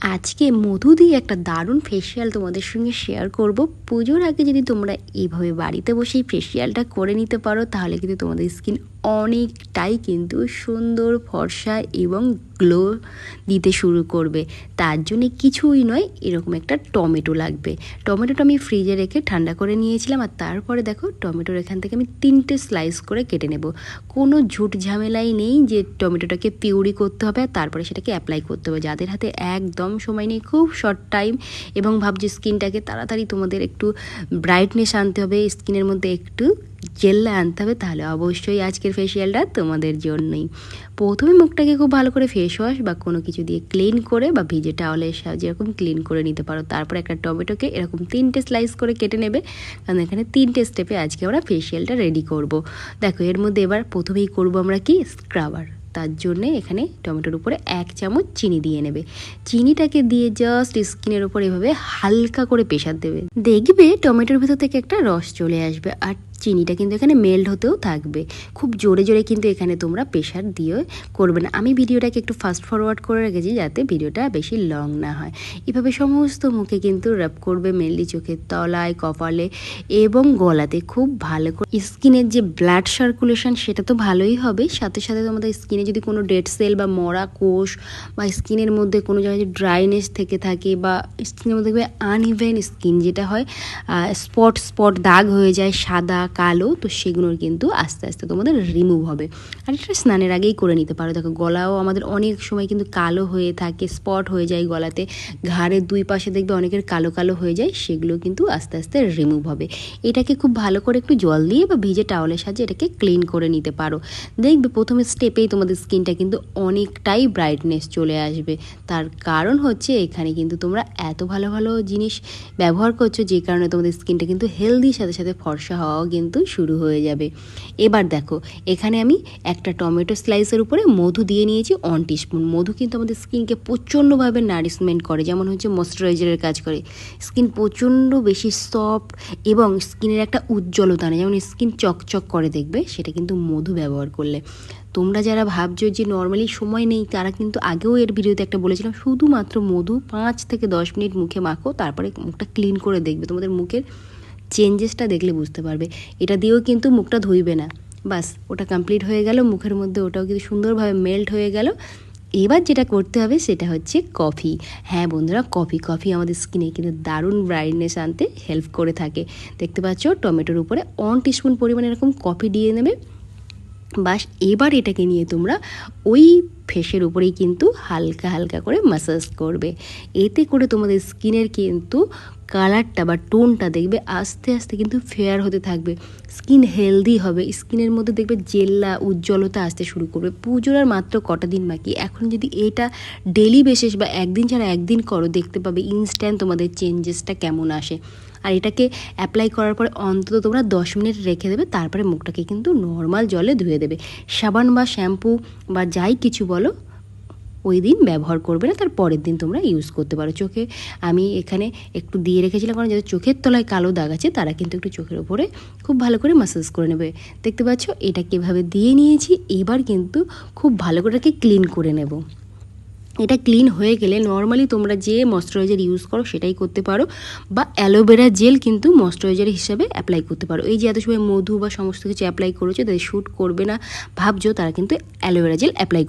আজকে মধু দিয়ে একটা দারুণ ফেসিয়াল তোমাদের সঙ্গে শেয়ার করব। পুজোর আগে যদি তোমরা এইভাবে বাড়িতে বসেই ফেসিয়ালটা করে নিতে পারো, তাহলে কিন্তু তোমাদের স্কিন অনেকটাই কিন্তু সুন্দর, ফর্সা এবং গ্লো দিতে শুরু করবে। তার জন্যে কিছুই নয়, এরকম একটা টমেটো লাগবে। টমেটোটা আমি ফ্রিজে রেখে ঠান্ডা করে নিয়েছিলাম, আর তারপরে দেখো টমেটোর এখান থেকে আমি তিনটে স্লাইস করে কেটে নেব। কোনো ঝুট ঝামেলাই নেই যে টমেটোটাকে পিউরি করতে হবে, আর তারপরে সেটাকে অ্যাপ্লাই করতে হবে। যাদের হাতে একদম সময় নেই খুব শর্ট টাইম এবং ভাবছি স্কিনটাকে তাড়াতাড়ি তোমাদের একটু ব্রাইটনেস আনতে হবে স্কিনের মধ্যে একটু জেল্লা আনতে হবে, তাহলে অবশ্যই আজকের ফেসিয়ালটা তোমাদের জন্যই। প্রথমে মুখটাকে খুব ভালো করে ফেস ওয়াশ বা কোনো কিছু দিয়ে ক্লিন করে বা ভিজে টাওয়ালের সাহায্যে এরকম ক্লিন করে নিতে পারো। তারপর একটা টমেটোকে এরকম তিনটে স্লাইস করে কেটে নেবে, কারণ এখানে তিনটে স্টেপে আজকে আমরা ফেসিয়ালটা রেডি করব। দেখো, এর মধ্যে এবার প্রথমেই করব আমরা কি? স্ক্রাবার তার জন্যে এখানে টমেটোর উপরে এক চামচ চিনি দিয়ে নেবে। চিনিটাকে দিয়ে জাস্ট স্কিনের উপর এভাবে হালকা করে প্রেশার দেবে। দেখবে টমেটোর ভেতর থেকে একটা রস চলে আসবে। আর চিনিটা কিন্তু এখানে মেল্ট হতেও থাকবে। খুব জোরে জোরে কিন্তু এখানে তোমরা প্রেশার দিয়ে করবে না। আমি ভিডিওটাকে একটু ফাস্ট ফরওয়ার্ড করে রেখেছি যাতে ভিডিওটা বেশি লং না হয়। এভাবে সমস্ত মুখে কিন্তু র্যাপ করবে মেনলি চোখের তলায়, কপালে এবং গলাতে। খুব ভালো করে স্কিনের যে ব্লাড সার্কুলেশন সেটা তো ভালোই হবে। সাথে সাথে তোমাদের স্কিনে যদি কোনো ডেড সেল বা মরা কোষ বা স্কিনের মধ্যে কোনো জায়গায় ড্রাইনেস থেকে থাকে বা স্কিনের মধ্যে আনইভেন স্কিন যেটা হয় স্পট স্পট দাগ হয়ে যায়, সাদা কালো, তো সেগুলোর কিন্তু আস্তে আস্তে তোমাদের রিমুভ হবে। আর এটা স্নানের আগেই করে নিতে পারো। দেখো গলাও আমাদের অনেক সময় কিন্তু কালো হয়ে থাকে স্পট হয়ে যায় গলাতে। ঘাড়ের দুই পাশে দেখবে অনেকের কালো কালো হয়ে যায়, সেগুলো কিন্তু আস্তে আস্তে রিমুভ হবে। এটাকে খুব ভালো করে একটু জল দিয়ে বা ভিজে টাওয়ালের সাহায্যে এটাকে ক্লিন করে নিতে পারো। দেখবে প্রথমে স্টেপেই তোমাদের স্কিনটা কিন্তু অনেকটাই ব্রাইটনেস চলে আসবে। তার কারণ হচ্ছে এখানে কিন্তু তোমরা এত ভালো ভালো জিনিস ব্যবহার করছ, যে কারণে তোমাদের স্কিনটা কিন্তু হেলদির সাথে সাথে ফর্সা হওয়াও কিন্তু শুরু হয়ে যাবে। এবার দেখো, এখানে আমি একটা টমেটো স্লাইসের উপরে মধু দিয়ে নিয়েছি অন টিস্পুন মধু কিন্তু আমাদের স্কিনকে প্রচণ্ডভাবে নারিশমেন্ট করে, যেমন হচ্ছে ময়শ্চারাইজারের কাজ করে। স্কিন প্রচণ্ড বেশি সফট এবং স্কিনের একটা উজ্জ্বলতা নেই যেমন স্কিন চকচক করে দেখবে, সেটা কিন্তু মধু ব্যবহার করলে। তোমরা যারা ভাবছ যে নর্মালি সময় নেই, তারা কিন্তু আগেও এর ভিডিওতে একটা বলেছিলাম, শুধুমাত্র মধু পাঁচ থেকে দশ মিনিট মুখে মাখো, তারপরে মুখটা ক্লিন করে দেখবে। তোমাদের মুখের চেঞ্জেসটা দেখলে বুঝতে পারবে। এটা দিয়েও কিন্তু মুখটা ধুইবে না। বাস, ওটা কমপ্লিট হয়ে গেল, মুখের মধ্যে ওটাও কিন্তু সুন্দরভাবে মেল্ট হয়ে গেল। এবার যেটা করতে হবে, সেটা হচ্ছে কফি হ্যাঁ বন্ধুরা কফি কফি আমাদের স্কিনে কিন্তু দারুণ ব্রাইটনেস আনতে হেল্প করে থাকে। দেখতে পাচ্ছ, টমেটোর উপরে অন টিস্পুন পরিমাণে এরকম কফি দিয়ে নেবে। বাস, এবার এটাকে নিয়ে তোমরা ওই ফেসের উপরেই কিন্তু হালকা হালকা করে মাসাজ করবে। এতে করে তোমাদের স্কিনের কিন্তু কালারটা বা টোনটা দেখবে আস্তে আস্তে কিন্তু ফেয়ার হতে থাকবে। স্কিন হেলদি হবে। স্কিনের মধ্যে দেখবে জেল্লা, উজ্জ্বলতা আসতে শুরু করবে। পুজোর আর মাত্র কটা দিন বাকি। এখন যদি এটা ডেলি বেসিস বা একদিন ছাড়া একদিন করো, দেখতে পাবে ইনস্ট্যান্ট তোমাদের চেঞ্জেসটা কেমন আসে। আর এটাকে অ্যাপ্লাই করার পরে অন্তত তোমরা দশ মিনিট রেখে দেবে, তারপরে মুখটাকে কিন্তু নর্মাল জলে ধুয়ে দেবে। সাবান বা শ্যাম্পু বা যাই কিছু বলো ওই দিন ব্যবহার করবে না, তার পরের দিন তোমরা ইউজ করতে পারো। চোখে আমি এখানে একটু দিয়ে রেখেছিলাম, কারণ যাদের চোখের তলায় কালো দাগ আছে, তারা কিন্তু একটু চোখের ওপরে খুব ভালো করে মাসাজ করে নেবে। দেখতে পাচ্ছ, এটা কীভাবে দিয়ে নিয়েছি, এবার কিন্তু খুব ভালো করে ক্লিন করে নেব। এটা ক্লিন হয়ে গেলে নর্মালি তোমরা যে ময়শ্চারাইজার ইউজ করো, সেটাই করতে পারো, বা অ্যালোভেরা জেল কিন্তু ময়শ্চারাইজার হিসাবে অ্যাপ্লাই করতে পারো। এই যে এত সময় মধু বা সমস্ত কিছু অ্যাপ্লাই করেছ, তাদের শ্যুট করবে না, ভাবছ তারা কিন্তু অ্যালোভেরা জেল অ্যাপ্লাই